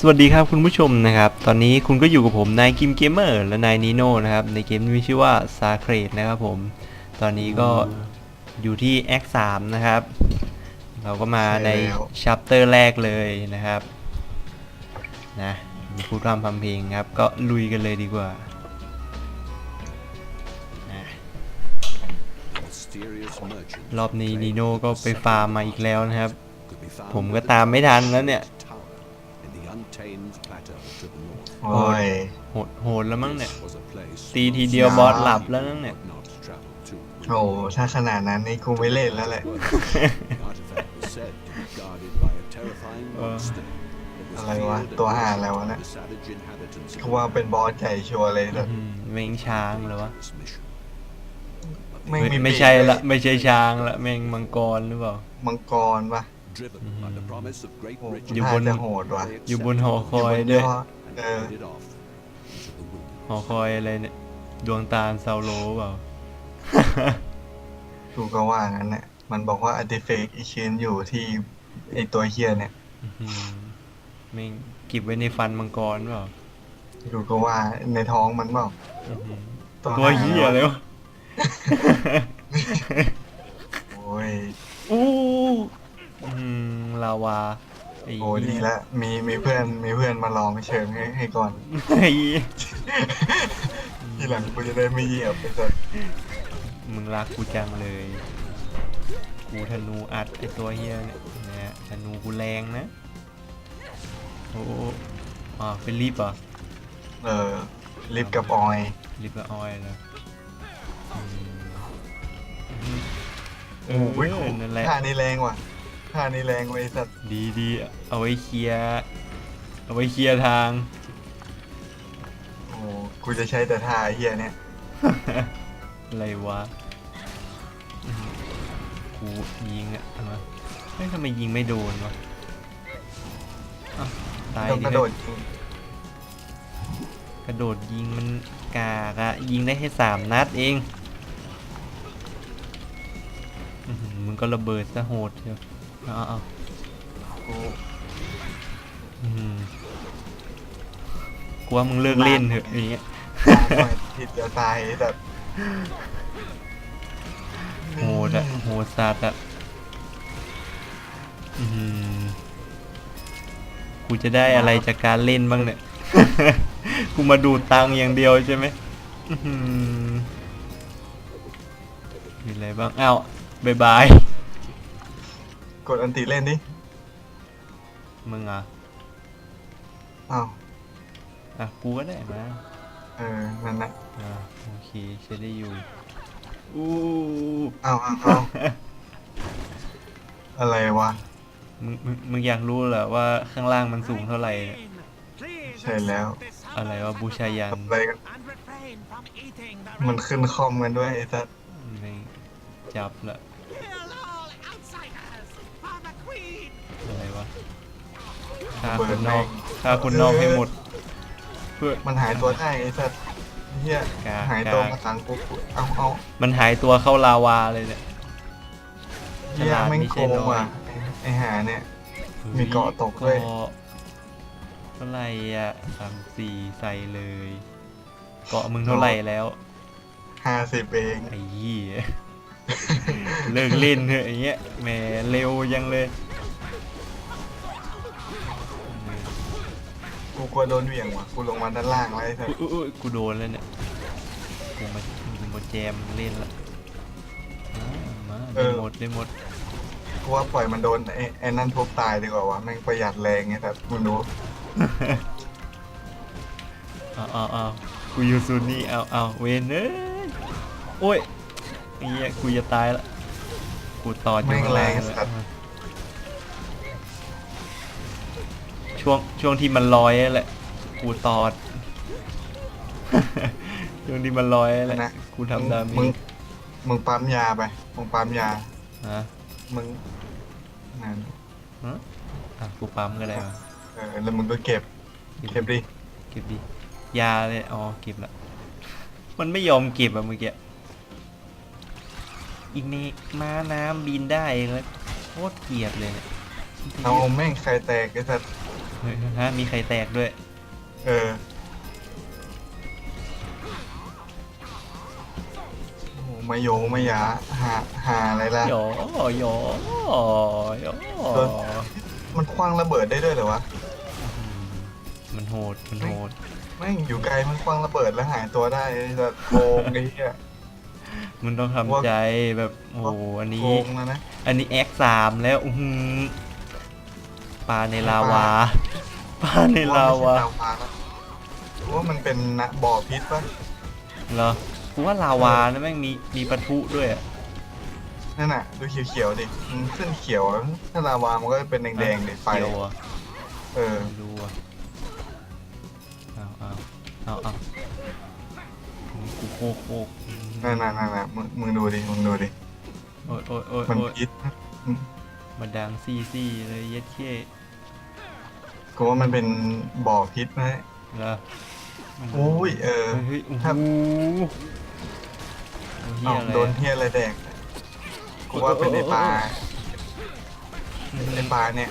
สวัสดีครับคุณผู้ชมนะครับ ตอนนี้คุณก็อยู่กับผมนายกิมเกมเมอร์และนายนีโน่นะครับ ในเกมที่มีชื่อว่า s a c r e d นะครับผม ตอนนี้ก็อยู่ที่ Act 3นะครับ เราก็มาในใช่แล้วชัปเตอร์แรกเลยนะครับ นะมีพูดรำทำเพลงครับ ก็ลุยกันเลยดีกว่านะรอบนี้นีโน่ก็ไปฟาร์มมาอีกแล้วนะครับ ผมก็ตามไม่ทันแล้วเนี่ย โอ้ย โหดโหดแล้วมั้งเนี่ยตีทีเดียวบอสหลับแล้วนั่นเนี่ยโอ้ถ้าขนาดนั้นนี่กูไม่เล่นแล้วแหละเอออะไรวะตัวห่าอะไรวะเนี่ยเขาว่าเป็นบอสใหญ่ชัวร์เลยแต่อืมแม่งช้างเหรอวะไม่ไม่มีไม่ใช่ละ ไม่ใช่ช้างละแม่งมังกรหรือเปล่า มังกรปะ โอ้อยู่บนท่าจะโหดว่ะอยู่บนหอคอยด้วยเออหอคอยอะไรเนี่ย ดวงตาลเซาโลเปล่า กูก็ว่างั้นแหละมันบอกว่า artifact อีกชิ้นอยู่ที่ไอตัวเฮียเนี่ยอืมแม่งเก็บไว้ในฟันมังกรเปล่ากูก็ว่าในท้องมันเปล่าอื้อหือตัวตัวเหี้ยเลยวะ โอ้ย อู้อืมลาวาไอ้ โอ้ ดีละมีมีเพื่อนมีเพื่อนมาลองเชิงให้ให้ก่อนไอ้ทีหลังกูจะได้ไม่เหยียบไปสักมึงรักกูจังเลย กูธนูอัดไอตัวเฮียเนี่ยเนี่ยธนูกูแรงนะ โอ้อ่าเป็นลิฟต์เหรอะเออลิฟต์กับออยลิฟต์กับออยล์แล้วอืมเอโอ้อโหนั่นแหละท่านี้แรงว่ะ ท่านี้แรงไว้ยสัตว์ดีดีเอาไว้เคลียร์เอาไว้เคลียร์ทาง โอ้กูจะใช้แต่ท่าไอ้เฮียเนี่ยอะไรวะกูยิงอะมาเฮ้ยทำไมยิงไม่โดนวะอะตายต้องดิกระโดดยิงกระโดดยิงมันกากอะยิงได้แค่สามนัดเองอื้อหือมึงก็ระเบิดซะโหดเชียว เอาเอากูอื้อหือกูว่ามึงเลิกเล่นเถอะอย่างเงี้ยลองหน่อยผิดจะตายไอ้สัตว์โหดอะโหดสัตว์อะอื้อหือกูจะได้อะไรจากการเล่นบ้างเนี่ย กูมาดูดตังค์อย่างเดียวใช่ไหมอื้อหือมีอะไรบ้างอ้าวบายบาย กดอันติเล่นดิมึงอะอ้าวอะกูก็ได้มาเออนั่นนะอ่าโอเคใช้ได้อยู่อู้อ้าวอ้าวอ้าวอะไรวะมึงมึงมึงอยากรู้เหรอว่าข้างล่างมันสูงเท่าไหร่เนี่ยใช่แล้วอะไรว่าบูชายันอะไรกันมันขึ้นคอมกันด้วยไอ้สัตว์ไม่จับละ ฆ่าคนนอกฆ่าคนนอกให้หมด เพื่อ มันหายตัวได้ไอ้สัตว์เฮียกาก หายตัวกากมาตังกูเอาเอามันหายตัวเข้าลาวาเลยเนี่ย เฮียฉลาดแม่งไม่โกใช่งน้อย ว่ะไอ้ไอหาเนี่ย มีเกาะตกด้วย เกาะเท่าไหร่อะสามสี่ใส่เลย เกาะมึงเท่าไหร่แล้ว ห้าสิบเองไอ้ยี่ เลิกเล่นเถอะอย่างเงี้ยแหมเร็วยังเลย กูกลัวโดนเหวี่ยงว่ะกูลงมาด้านล่างแล้วไอ้สัตอุ๊ยว์อุ๊ยอุ๊ยกูโดนแล้วเนี่ย กูมากูมาแจมเล่นละมามาได้หมดได้หมด กูว่าปล่อยมันโดนไอ้ไอ้นั่นทุบตายดีกว่าวะแม่งประหยัดแรงไงแต่มึงรู้เอาเอาเอากูอยู่ซูนนี่เอาเอาเวนเอ้ยโอ้ยไอ้เหี้ยกูจะตายละ กูต่ออยู่แม่งข้างแรล่างงเลยสัตว์ ช่วงช่วงที่มันลอยนั่นแหละกูตอด ช่วงที่มันลอยนั่นแหละนะ กูทำดาเมมึงจมึงปั๊มยาไปมึงปั๊มยา ฮะมึงนั่นฮะอะกูปั๊มก็ได้วะเออแล้วมึงก็เก็บ เก็บดิเก็บดิยาเลยอ๋อเก็บละมันไม่ยอมเก็บอะเมื่อกี้อีกนี่ม้าน้ำบินได้แล้วโคตรเกลียดเลยเนี่ย เอาแม่งใครแตกไอ้สัตว์ห ฮ้ยฮะมีใครแตกด้วย เออโอ้โหมาโยงมาหยาหาหาอะไรล่ะหยอหยอหยอมันคว้างระเบิดได้ด้วยเหรอวะมันโหด มันโหด แม่งอยู่ไกลมันคว้างระเบิดแล้วหายตัวได้ไอ้สัตว์โกงไอ้เหี้ยมันต้องทำใจแบบ โอ้โหอันโกนี้ งแล้วนะอันนี้แอคสามแล้ว อื้อหือ ปลาในลาวา ปลาในลาวาว่าไม่ใช่ลาวาแล้วว่ามันเป็นนะบ่อพิษปะเหรอกูว่าลาวานะแม่งมีมีปะทุด้วยอะนั่นน่ะดูเขียวๆดิมันขึ้นเขียวอะถ้าลาวามันก็เป็นแดงๆดิไฟเขียวอะเออไม่รู้อะเอาเอาเอาเอากูโคกโคกนั่นน่ะนั่นน่ะมึงมึงดูดิมึงดูดิโอ้ยโอ้ยโอ้ยมันโอ้ยพิษอืม มาดังซี่ซี่เลยเย็ดเค้กูว่ามันเป็นบ่อพิษนะเหรอโอ้ยเออ เฮ้ยโอ้โหครับโอ้เฮียเอ้าอะไรโดนเฮียอะไรแดกกูว่าเป็นไอปลาไอปลาเนี่ย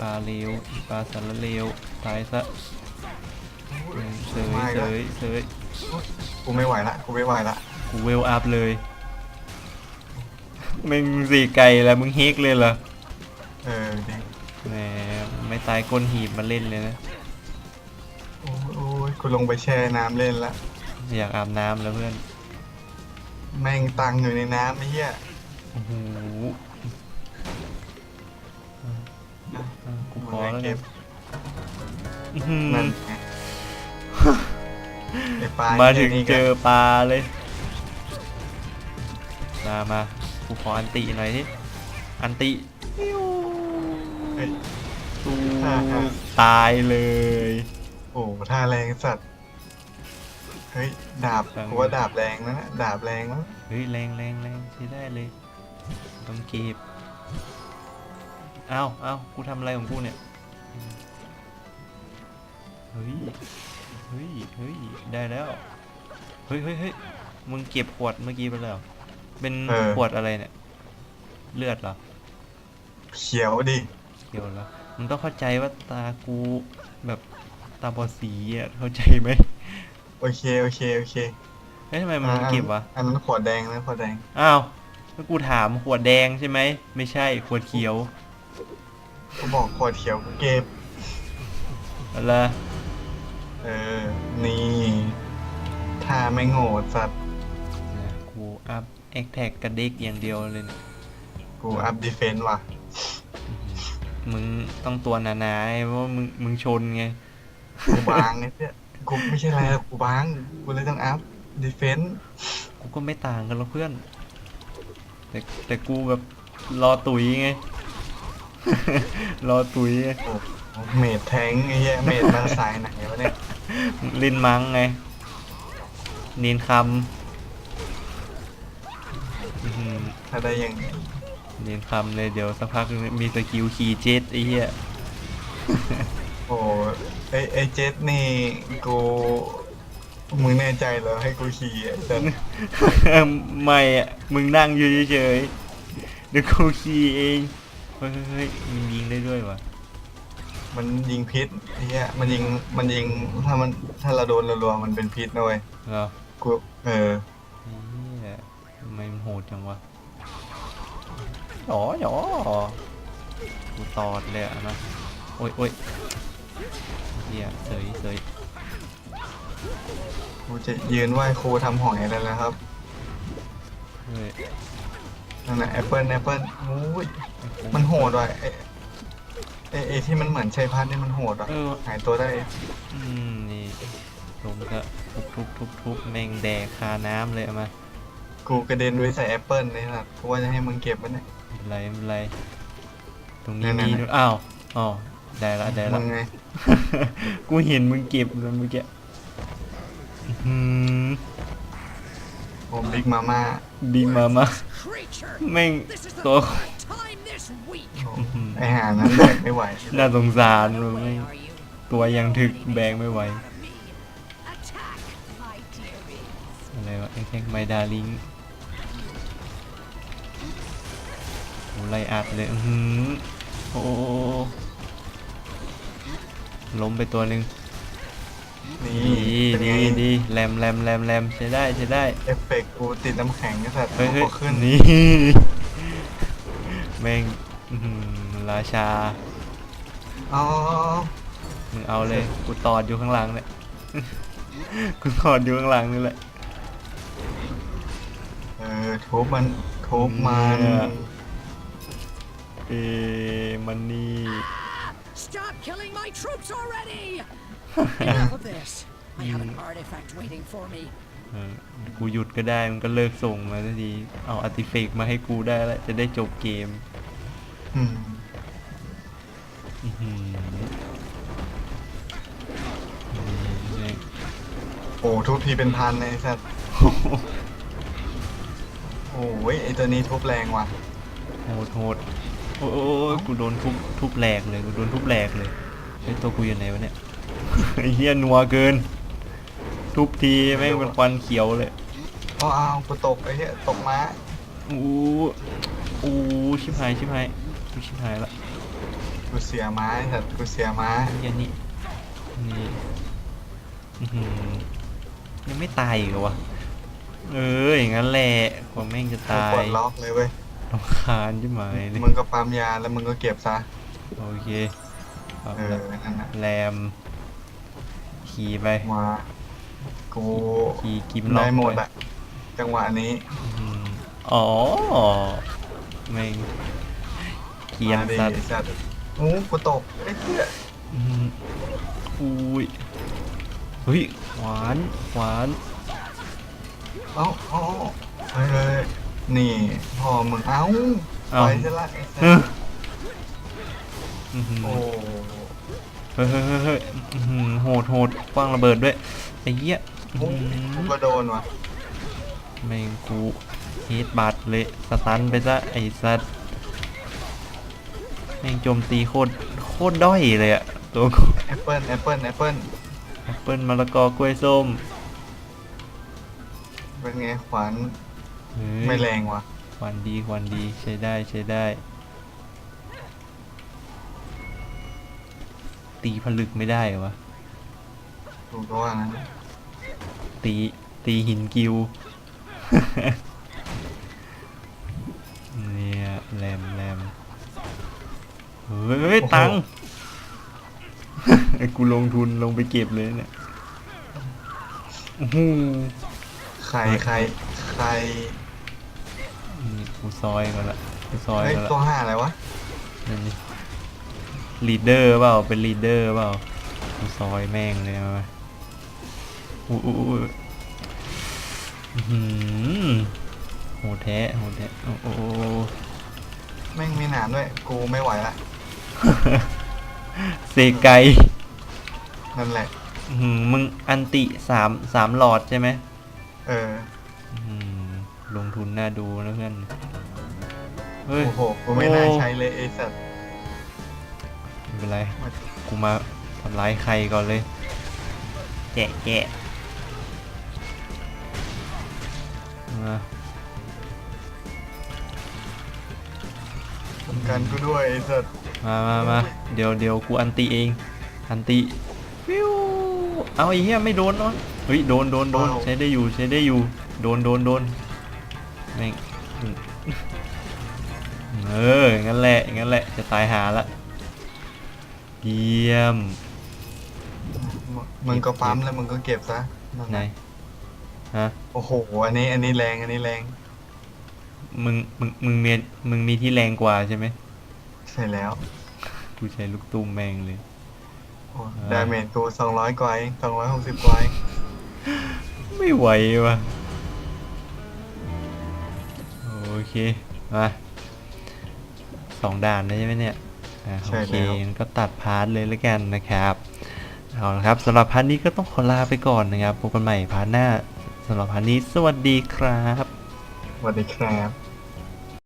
ปลาเลวปลาสารเลวตายซะเออเสยไม่เสละยเสยกูไม่ไหวละกูไม่ไหวละกูเวลอัพเลย มึงสี่ไก่แล้วมึงเฮกเลยเหรอเออดิแหมไม่ตายก้นหีบมาเล่นเลยนะ โอ้ยโอ้ยกูลงไปแช่น้ำเล่นละ อยากอาบน้ำแล้วเพื่อนแม่งตังอยู่ในน้ำไอ้เหี้ยโอ้โหอะอะกูขอแล้วเก็เนี่ยบอื้อหือนั่นไงไอปลามาถึงหี้ยนี่ก็เจอปลาเลย มามา กูขออันติหน่อยที่อันติเฮ้ย ตูอ่าอ่าตายเลย โอ้โหท่าแรงสัตว์ เฮ้ย ดาบฟังกูว่าดาบแรงนะนะดาบแรงแล้วเฮ้ยแรงแรงแรงใช้ได้เลยต้องเก็บเอ้าเอ้ากูทำอะไรของกูเนี่ยเฮ้ยเฮ้ยเฮ้ยได้แล้วเฮ้ยเฮ้ยเฮ้ยมึงเก็บขวดเมื่อกี้ไปแล้ว เป็นขวดอะไรเนี่ย เลือดเหรอเขียวดิ เกี่ยวแล้วมึงต้องเข้าใจว่าตากูแบบตาบอดสีอะเข้าใจไหมโอเค โอเค โอเคเฮ้ยทำไมมันอ่าเก็บวะอันนั้นขวดแดงนะขวดแดง อ้าวแล้วกูถามขวดแดงใช่ไหมไม่ใช่ขวดเขียวกูบอกขวดเขียวกูเก็บ อะไรเออ นี่ท่าไม่โง่สัตว์นะกูอัพ แอคแท็กกระเด็กอย่างเดียวเลยนะกูอัพดีเฟนต์ว่ะ มึงต้องตัวหนาๆไอ้เพราะว่ามึงมึงชนไง กูบางไอ้เนี่ยกูไม่ใช่อะไรหรอกกูบาง กูเลยต้องอัพดีเฟนต์กูก็ไม่ต่างกันหรอกเพื่อน แต่แต่กูแบบรอตุ๋ยไง รอตุ๋ยไงโอ้โหเมดแทงไอ้เหี้ยเมดมาสายไหนวะเนี่ยเล่นมังไงเนียนคำ อื้อหือถ้าได้อย่างเนียนคำเลยเดี๋ยวสักพักมีสกิลขี่เจ็ตไอ้เหี้ยโอ้ไอไอเจ็ตนี่กูมึงแน่ใจเหรอให้กูขี่อะแต่ไม่อะมึงนั่งอยู่เฉยๆเดี๋ยวกูขี่เองเฮ้ยเฮ้ยเฮ้ยมันยิงได้ด้วยวะมันยิงพิษไอ้เหี้ยมันยิงมันยิงถ้ามันถ้าเราโดนรัวๆมันเป็นพิษนะเว้ยเหรอ กูเออเฮียทำ ไมมันโหดจังวะหยอหยอกูตอดเลยอะนะโอ้ยโอ้ยเฮียเสยเสยกูจะยืนไหว้ครูทำหอยแล้วนะครับเฮ้ยนั่นแหละแอปเปิลแอปเปิลโอ้ยมันโหดว่ะไอไอไอที่มันเหมือนชัยพัฒน์นี่มันโหดว่ะเออหายตัวได้อืมนี่ลงก็ทุบทุบทุบทุบแม่งแดกคาน้ำเลยเอามา กูกระเด็นไปใส่แอปเปิลเลยครับกูว่าจะให้มึงเก็บมันเนี่ยไม่เป็นไรไม่เป็นไร ตรงนี้นั่นมีๆๆด้วยอ้าวอ๋อได้ละได้มึละงไง กูเห็นมึงเก็บแล้วเมื่อกี้อื้อหือผมบิ๊กมาม่าบิงมามา creature. แม่ง This is the ตัว third time this week. ไอหานั้นแบกไม่ไหว น่าสงสารมึง Why are you ตัวยังถึกแบงไม่ไหว out of me? Attack, my dearies. อะไรวะไอ้แท็กไมดาลิง โหไล่อัดเลยอือหือโอ้โหล้มไปตัวหนึ่งนี่ดีเป็นดีไงดีแรมแรมแรมแรมใช้ได้ใช้ได้เอฟเฟกต์กูติดน้ำแข็งก็สัตว์เฮ้ยเฮ้ยพอขึ้นนี่แม่งอื้อหือราชาอ๋อมึงเอาเลยกูตอดอยู่ข้างหลังเนี่ยกูตอดอยู่ข้างหลังนี่แหละเออทุบมันทุบมัน เนี่ยเอมันนี่ Stop killing my troops already! Enough of this. I have an artifact waiting for me. เออกูหยุดก็ได้มันก็เลิกส่งมาสักทีเอาอาร์ติเฟกมาให้กูได้แล้วจะได้จบเกมอืมอื้อหือนี่ โอ้ทุบทีเป็นพันเลยไอ้สัตว์โอ้ยไอตัวนี้ทุบแรงว่ะโหดโหด โอ้ยโอ้ยโอ้ยกูโดนทุบทุบแหลกเลยกูโดนทุบแหลกเลยไอ้ยตัวกูอยู่ไหนวะเนี่ยไอ้เหี้ยนัวเกิน ทุบทีแม่งเป็นควันเขียวเลยอ๋ออ้าวกูตกไอ้เหี้ยตกม้าอู้อู้ชิบหายชิบหายกูชิบหายละกูเสียม้าไอ้สัตว์กูเสียม้าไอ้เหี้ยนี่นี่อื้อหือยังไม่ตายอีกเหรอวะเอออย่างนั้นแหละกว่าแม่งจะกูตายปลดล็อกเลยเว้ย รำคาญชิบหายเลยมึงก็ปั๊มยาแล้วมึงก็เก็บซะ โอเคเอาเออละนั่นน่ะแรมขี่ไปมากูขี่กิมล็อกได้หมดไปอะจังหวะนี้ อืมอ๋อแม่งเกียนมาดิสัตว์ ไอ้สัตว์โอ้กูตกไอ้เหี้ยอืมอุ้ยเฮ้ย หวาน หวาน เอ้าเอ้าเฮ้ยเฮ้ย นี่พ่อมึงเอ้าเอ้าไปซะละไอ้สัตเฮ้ยว์อื้อหือโอ้เฮ้ยเฮ้ยเฮ้ยเฮ้ยอื้อหือโหดโหดกว้างระเบิดด้วยไอ้เหี้ยโอ้อื้อหืกูอก็โดนว่ะแม่งกูเฮดบัตเลยสตันไปซะไอ้สัตว์แม่งโจมตีโคตรโคตรด้อยเลยอะตัวกู แอปเปิลแอปเปิลแอปเปิลแอปเปิลมะละกอกล้วยส้มเป็นไงขวาน เฮ้ยไม่แรงว่ะควันดีควันดีใช้ได้ใช้ได้ ตีผลึกไม่ได้เหรอวะกูก็ว่านั้นตีตีหินกิว เนี่ยแรมแรมเฮ้ยเฮ้ยตังค์ไอ้กูลงทุนลงไปเก็บเลยเนี่ยอื้อหือ ใครใครใครนี่ กูซอยกันละกูซอยเฮ้ยกันละตัวห้าอะไรวะนั่นนี่ลีดเดอร์เปล่าเป็นลีดเดอร์เปล่ากูซอยแม่งเลยมาอู้อู้อู้อื้อหือโหดแท้โหดแท้โอ้โอ้โอ้ แม่งมีหนามด้วยกูไม่ไหวละเซไกนั่นแหละ อื้อหือมึงอันติสามสามหลอดใช่ไหมเออ อื้อหือ ลงทุนน่าดูนะเพื่อน เฮ้ย โอ้โหกูไม่น่าใช้เลยไอ้สัตว์ไม่เป็นไร กูมาทำร้ายใครก่อนเลย แกะแกะมากันกูด้วยไอ้สัตว์มามามาเดี๋ยวเดี๋ยวกูอันติเอง อันติวิวเอาไอ้เหี้ยไม่โดนเนาะเฮ้ยโดนโดนโดนใช้ได้อยู่ใช้ได้อยู่ โดนโดนโดน แม่งเอออย่างนั้นแหละอย่างนั้นแหละจะตายหาละเยี่ยมมึงก็ปั๊มแล้วมึงก็เก็บซะนั่นไหนน่ะฮะโอ้โหอันนี้อันนี้แรงอันนี้แรงมึงมึงมึงมีมึงมีที่แรงกว่าใช่ไหมใช่แล้วกูใช้ลูกตุ้มแมงเลยโอ้อ่าดาเมจกูสองร้อยกว่าเองสองร้อยหกสิบกว่าเองไม่ไหวว่ะ เคมาสองด่านนะใช่ไหมเนี่ยอ่าโอเคงั้นก็ตัดพาร์ทเลยแล้วกันนะครับ เอาละครับสำหรับพาร์ทนี้ก็ต้องขอลาไปก่อนนะครับพบกันใหม่พาร์ทหน้าสำหรับพาร์ทนี้สวัสดีครับ สวัสดีครับ